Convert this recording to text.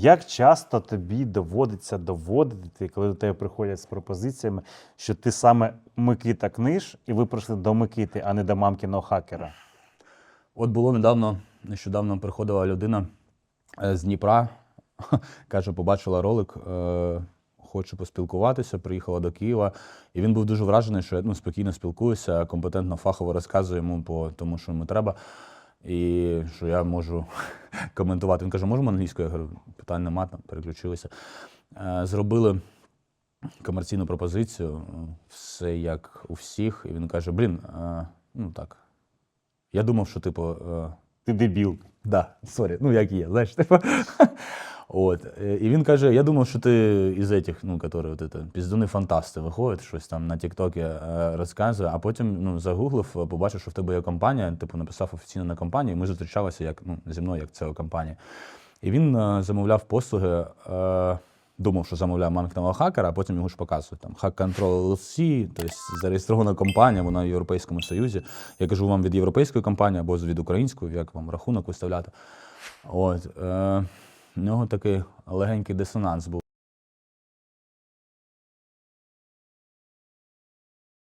Як часто тобі доводиться доводити, коли до тебе приходять з пропозиціями, що ти саме Микита Книж, і ви прийшли до Микити, а не до мамкіного хакера? От було недавно, нещодавно приходила людина е, з Дніпра, каже, побачила ролик, е, хоче поспілкуватися, приїхала до Києва. І він був дуже вражений, що я ну, спокійно спілкуюся, компетентно, фахово розказую йому по тому, що йому треба. І що я можу коментувати. Він каже, можемо англійською? Я говорю, питань нема, там переключилися. Е, Зробили комерційну пропозицію, все як у всіх. І він каже: блін, е, ну так. Я думав, що, типу, е, Ти дебіл. Да, сорі, ну як є, знаєш, типу. От. е, І він каже: я думав, що ти із этих, ну, які от это, піздуни фантасти виходять, щось там на Тіктокі е, розказує, а потім ну, загуглив, е, побачив, що в тебе є компанія, типу написав офіційно на компанії, ми зустрічалися як, ну, зі мною як це компанія. І він замовляв послуги. Е, Думав, що замовляє маркетингового хакера, а потім його ж показують. Там Hack Control LLC, тобто зареєстрована компанія, вона в Європейському Союзі. Я кажу вам від європейської компанії або від української, як вам рахунок виставляти. От, е, нього такий легенький дисонанс був.